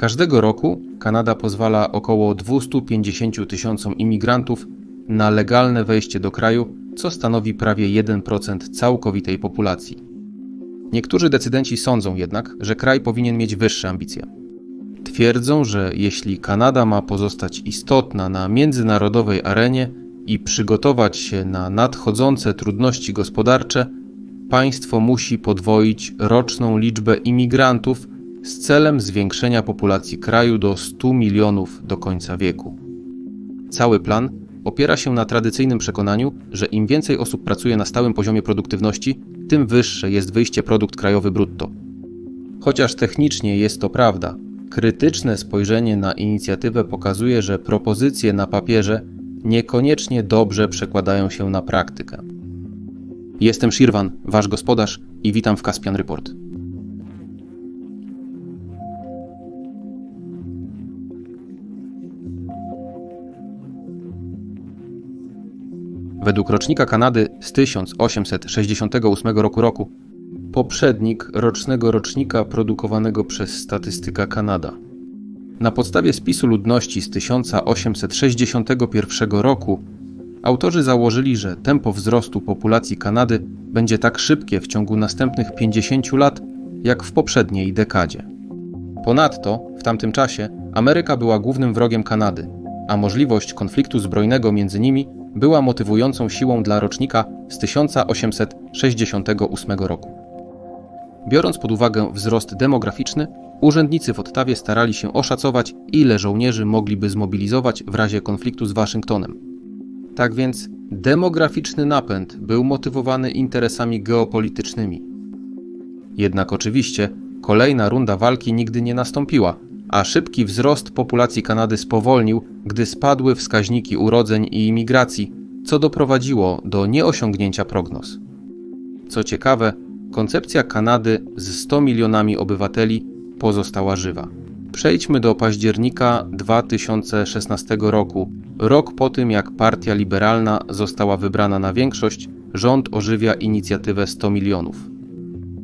Każdego roku Kanada pozwala około 250 tysiącom imigrantów na legalne wejście do kraju, co stanowi prawie 1% całkowitej populacji. Niektórzy decydenci sądzą jednak, że kraj powinien mieć wyższe ambicje. Twierdzą, że jeśli Kanada ma pozostać istotna na międzynarodowej arenie i przygotować się na nadchodzące trudności gospodarcze, państwo musi podwoić roczną liczbę imigrantów z celem zwiększenia populacji kraju do 100 milionów do końca wieku. Cały plan opiera się na tradycyjnym przekonaniu, że im więcej osób pracuje na stałym poziomie produktywności, tym wyższe jest wyjście produkt krajowy brutto. Chociaż technicznie jest to prawda, krytyczne spojrzenie na inicjatywę pokazuje, że propozycje na papierze niekoniecznie dobrze przekładają się na praktykę. Jestem Shirvan, wasz gospodarz i witam w Caspian Report. Według rocznika Kanady z 1868 roku roku, poprzednik rocznego rocznika produkowanego przez Statystyka Kanada. Na podstawie spisu ludności z 1861 roku autorzy założyli, że tempo wzrostu populacji Kanady będzie tak szybkie w ciągu następnych 50 lat, jak w poprzedniej dekadzie. Ponadto, w tamtym czasie, Ameryka była głównym wrogiem Kanady, a możliwość konfliktu zbrojnego między nimi była motywującą siłą dla rocznika z 1868 roku. Biorąc pod uwagę wzrost demograficzny, urzędnicy w Ottawie starali się oszacować, ile żołnierzy mogliby zmobilizować w razie konfliktu z Waszyngtonem. Tak więc demograficzny napęd był motywowany interesami geopolitycznymi. Jednak oczywiście kolejna runda walki nigdy nie nastąpiła, a szybki wzrost populacji Kanady spowolnił, gdy spadły wskaźniki urodzeń i imigracji, co doprowadziło do nieosiągnięcia prognoz. Co ciekawe, koncepcja Kanady z 100 milionami obywateli pozostała żywa. Przejdźmy do października 2016 roku. Rok po tym, jak Partia Liberalna została wybrana na większość, rząd ożywia inicjatywę 100 milionów.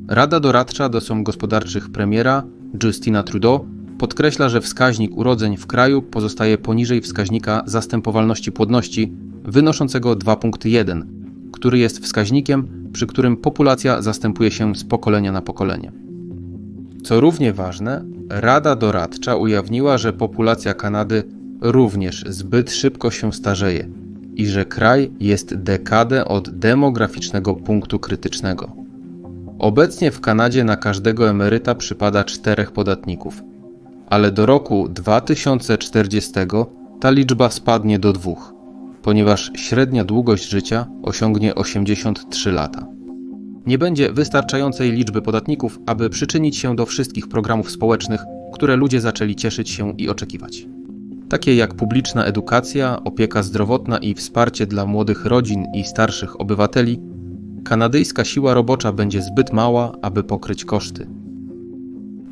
Rada doradcza do spraw gospodarczych premiera Justina Trudeau podkreśla, że wskaźnik urodzeń w kraju pozostaje poniżej wskaźnika zastępowalności płodności wynoszącego 2.1, który jest wskaźnikiem, przy którym populacja zastępuje się z pokolenia na pokolenie. Co równie ważne, Rada Doradcza ujawniła, że populacja Kanady również zbyt szybko się starzeje i że kraj jest dekadę od demograficznego punktu krytycznego. Obecnie w Kanadzie na każdego emeryta przypada czterech podatników, ale do roku 2040 ta liczba spadnie do dwóch, ponieważ średnia długość życia osiągnie 83 lata. Nie będzie wystarczającej liczby podatników, aby przyczynić się do wszystkich programów społecznych, które ludzie zaczęli cieszyć się i oczekiwać. Takie jak publiczna edukacja, opieka zdrowotna i wsparcie dla młodych rodzin i starszych obywateli, kanadyjska siła robocza będzie zbyt mała, aby pokryć koszty.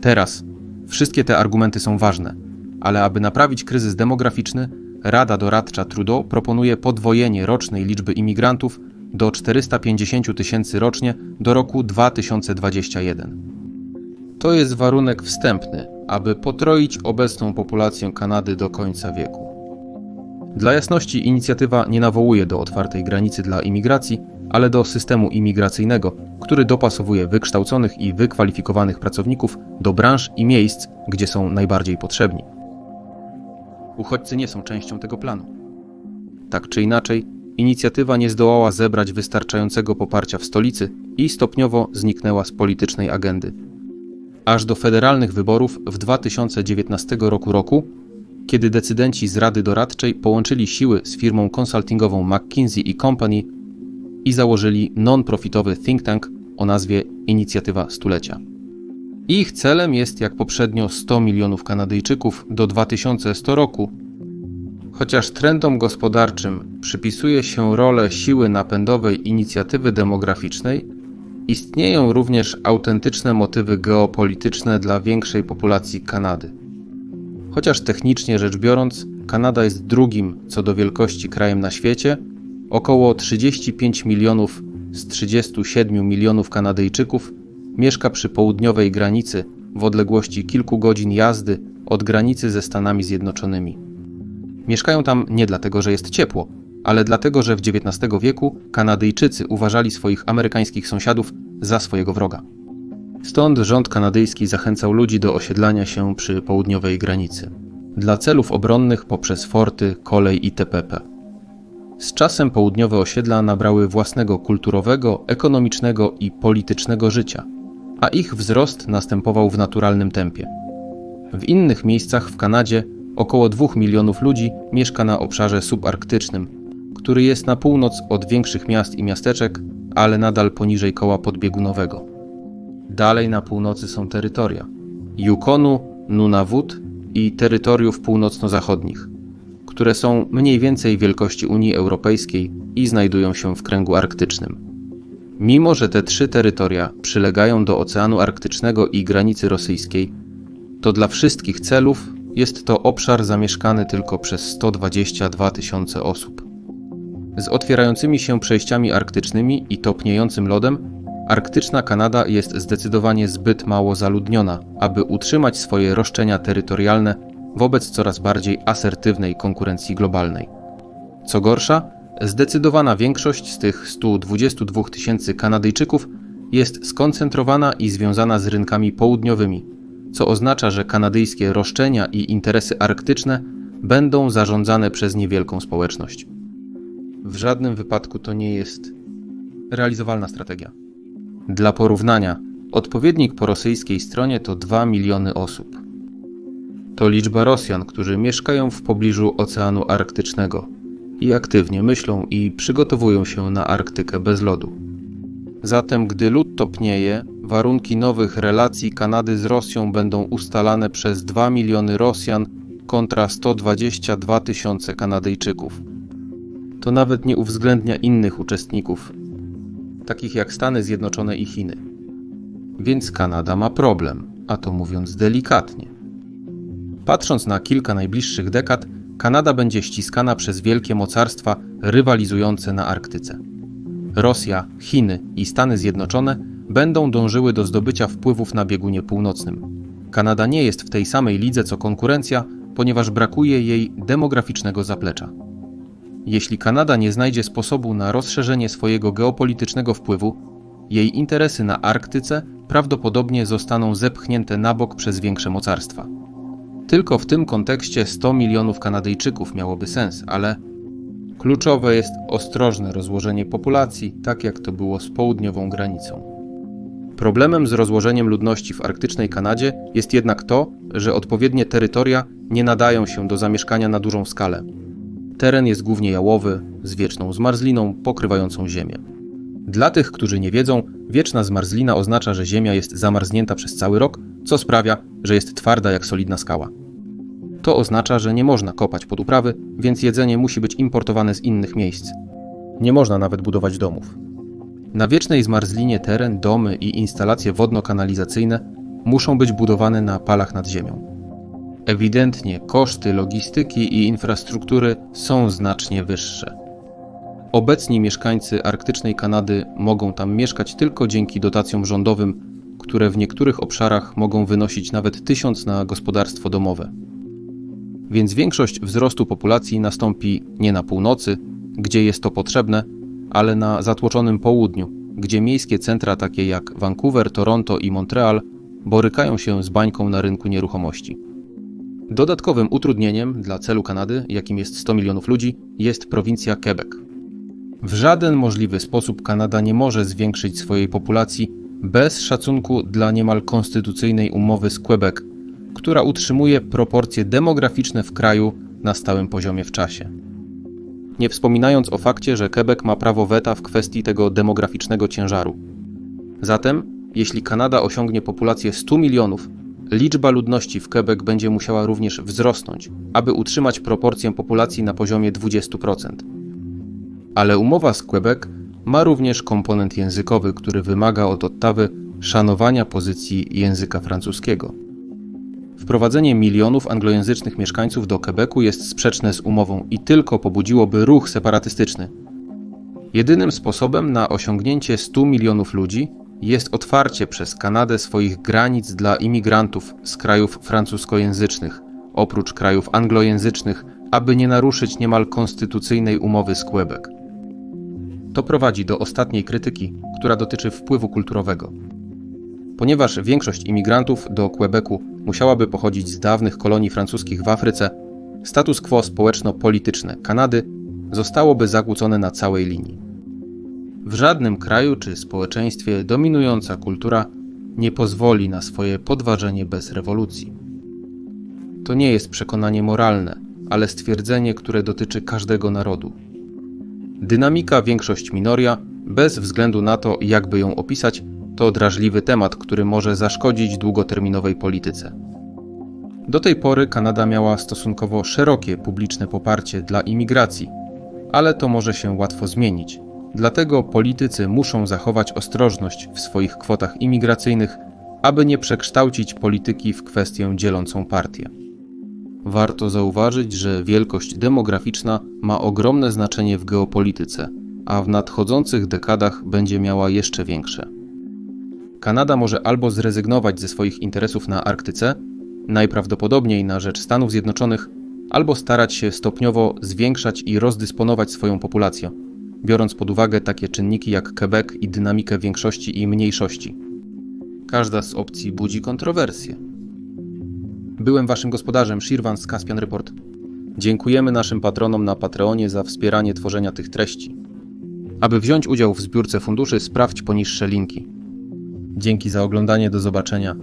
Teraz wszystkie te argumenty są ważne, ale aby naprawić kryzys demograficzny, Rada Doradcza Trudeau proponuje podwojenie rocznej liczby imigrantów do 450 tysięcy rocznie do roku 2021. To jest warunek wstępny, aby potroić obecną populację Kanady do końca wieku. Dla jasności, inicjatywa nie nawołuje do otwartej granicy dla imigracji, ale do systemu imigracyjnego, który dopasowuje wykształconych i wykwalifikowanych pracowników do branż i miejsc, gdzie są najbardziej potrzebni. Uchodźcy nie są częścią tego planu. Tak czy inaczej, inicjatywa nie zdołała zebrać wystarczającego poparcia w stolicy i stopniowo zniknęła z politycznej agendy. Aż do federalnych wyborów w 2019 roku, roku kiedy decydenci z Rady Doradczej połączyli siły z firmą konsultingową McKinsey Company i założyli non-profitowy think tank o nazwie Inicjatywa Stulecia. Ich celem jest jak poprzednio 100 milionów Kanadyjczyków do 2100 roku. Chociaż trendom gospodarczym przypisuje się rolę siły napędowej inicjatywy demograficznej, istnieją również autentyczne motywy geopolityczne dla większej populacji Kanady. Chociaż technicznie rzecz biorąc, Kanada jest drugim co do wielkości krajem na świecie, około 35 milionów z 37 milionów Kanadyjczyków mieszka przy południowej granicy w odległości kilku godzin jazdy od granicy ze Stanami Zjednoczonymi. Mieszkają tam nie dlatego, że jest ciepło, ale dlatego, że w XIX wieku Kanadyjczycy uważali swoich amerykańskich sąsiadów za swojego wroga. Stąd rząd kanadyjski zachęcał ludzi do osiedlania się przy południowej granicy dla celów obronnych poprzez forty, kolej itp. Z czasem południowe osiedla nabrały własnego kulturowego, ekonomicznego i politycznego życia, a ich wzrost następował w naturalnym tempie. W innych miejscach w Kanadzie około 2 milionów ludzi mieszka na obszarze subarktycznym, który jest na północ od większych miast i miasteczek, ale nadal poniżej koła podbiegunowego. Dalej na północy są terytoria Yukonu, Nunavut i terytoriów północno-zachodnich, które są mniej więcej wielkości Unii Europejskiej i znajdują się w kręgu arktycznym. Mimo, że te trzy terytoria przylegają do Oceanu Arktycznego i granicy rosyjskiej, to dla wszystkich celów jest to obszar zamieszkany tylko przez 122 tysiące osób. Z otwierającymi się przejściami arktycznymi i topniejącym lodem, arktyczna Kanada jest zdecydowanie zbyt mało zaludniona, aby utrzymać swoje roszczenia terytorialne wobec coraz bardziej asertywnej konkurencji globalnej. Co gorsza, zdecydowana większość z tych 122 tysięcy Kanadyjczyków jest skoncentrowana i związana z rynkami południowymi, co oznacza, że kanadyjskie roszczenia i interesy arktyczne będą zarządzane przez niewielką społeczność. W żadnym wypadku to nie jest realizowalna strategia. Dla porównania, odpowiednik po rosyjskiej stronie to 2 miliony osób. To liczba Rosjan, którzy mieszkają w pobliżu Oceanu Arktycznego i aktywnie myślą i przygotowują się na Arktykę bez lodu. Zatem, gdy lód topnieje, warunki nowych relacji Kanady z Rosją będą ustalane przez 2 miliony Rosjan kontra 122 tysiące Kanadyjczyków. To nawet nie uwzględnia innych uczestników, takich jak Stany Zjednoczone i Chiny. Więc Kanada ma problem, a to mówiąc delikatnie. Patrząc na kilka najbliższych dekad, Kanada będzie ściskana przez wielkie mocarstwa rywalizujące na Arktyce. Rosja, Chiny i Stany Zjednoczone będą dążyły do zdobycia wpływów na biegunie północnym. Kanada nie jest w tej samej lidze co konkurencja, ponieważ brakuje jej demograficznego zaplecza. Jeśli Kanada nie znajdzie sposobu na rozszerzenie swojego geopolitycznego wpływu, jej interesy na Arktyce prawdopodobnie zostaną zepchnięte na bok przez większe mocarstwa. Tylko w tym kontekście 100 milionów Kanadyjczyków miałoby sens, ale kluczowe jest ostrożne rozłożenie populacji, tak jak to było z południową granicą. Problemem z rozłożeniem ludności w arktycznej Kanadzie jest jednak to, że odpowiednie terytoria nie nadają się do zamieszkania na dużą skalę. Teren jest głównie jałowy, z wieczną zmarzliną pokrywającą ziemię. Dla tych, którzy nie wiedzą, wieczna zmarzlina oznacza, że ziemia jest zamarznięta przez cały rok, co sprawia, że jest twarda jak solidna skała. To oznacza, że nie można kopać pod uprawy, więc jedzenie musi być importowane z innych miejsc. Nie można nawet budować domów. Na wiecznej zmarzlinie teren, domy i instalacje wodno-kanalizacyjne muszą być budowane na palach nad ziemią. Ewidentnie koszty logistyki i infrastruktury są znacznie wyższe. Obecni mieszkańcy arktycznej Kanady mogą tam mieszkać tylko dzięki dotacjom rządowym, które w niektórych obszarach mogą wynosić nawet tysiąc na gospodarstwo domowe. Więc większość wzrostu populacji nastąpi nie na północy, gdzie jest to potrzebne, ale na zatłoczonym południu, gdzie miejskie centra takie jak Vancouver, Toronto i Montreal borykają się z bańką na rynku nieruchomości. Dodatkowym utrudnieniem dla celu Kanady, jakim jest 100 milionów ludzi, jest prowincja Quebec. W żaden możliwy sposób Kanada nie może zwiększyć swojej populacji bez szacunku dla niemal konstytucyjnej umowy z Quebec, która utrzymuje proporcje demograficzne w kraju na stałym poziomie w czasie. Nie wspominając o fakcie, że Quebec ma prawo weta w kwestii tego demograficznego ciężaru. Zatem, jeśli Kanada osiągnie populację 100 milionów, liczba ludności w Quebec będzie musiała również wzrosnąć, aby utrzymać proporcję populacji na poziomie 20%. Ale umowa z Quebec ma również komponent językowy, który wymaga od Ottawy szanowania pozycji języka francuskiego. Wprowadzenie milionów anglojęzycznych mieszkańców do Quebecu jest sprzeczne z umową i tylko pobudziłoby ruch separatystyczny. Jedynym sposobem na osiągnięcie 100 milionów ludzi jest otwarcie przez Kanadę swoich granic dla imigrantów z krajów francuskojęzycznych, oprócz krajów anglojęzycznych, aby nie naruszyć niemal konstytucyjnej umowy z Quebec. To prowadzi do ostatniej krytyki, która dotyczy wpływu kulturowego. Ponieważ większość imigrantów do Quebecu musiałaby pochodzić z dawnych kolonii francuskich w Afryce, status quo społeczno-polityczne Kanady zostałoby zakłócone na całej linii. W żadnym kraju czy społeczeństwie dominująca kultura nie pozwoli na swoje podważenie bez rewolucji. To nie jest przekonanie moralne, ale stwierdzenie, które dotyczy każdego narodu. Dynamika większość minoria, bez względu na to, jakby ją opisać, to drażliwy temat, który może zaszkodzić długoterminowej polityce. Do tej pory Kanada miała stosunkowo szerokie publiczne poparcie dla imigracji, ale to może się łatwo zmienić. Dlatego politycy muszą zachować ostrożność w swoich kwotach imigracyjnych, aby nie przekształcić polityki w kwestię dzielącą partię. Warto zauważyć, że wielkość demograficzna ma ogromne znaczenie w geopolityce, a w nadchodzących dekadach będzie miała jeszcze większe. Kanada może albo zrezygnować ze swoich interesów na Arktyce, najprawdopodobniej na rzecz Stanów Zjednoczonych, albo starać się stopniowo zwiększać i rozdysponować swoją populację, biorąc pod uwagę takie czynniki jak Quebec i dynamikę większości i mniejszości. Każda z opcji budzi kontrowersje. Byłem waszym gospodarzem, Shirvan z Caspian Report. Dziękujemy naszym patronom na Patreonie za wspieranie tworzenia tych treści. Aby wziąć udział w zbiórce funduszy, sprawdź poniższe linki. Dzięki za oglądanie, do zobaczenia.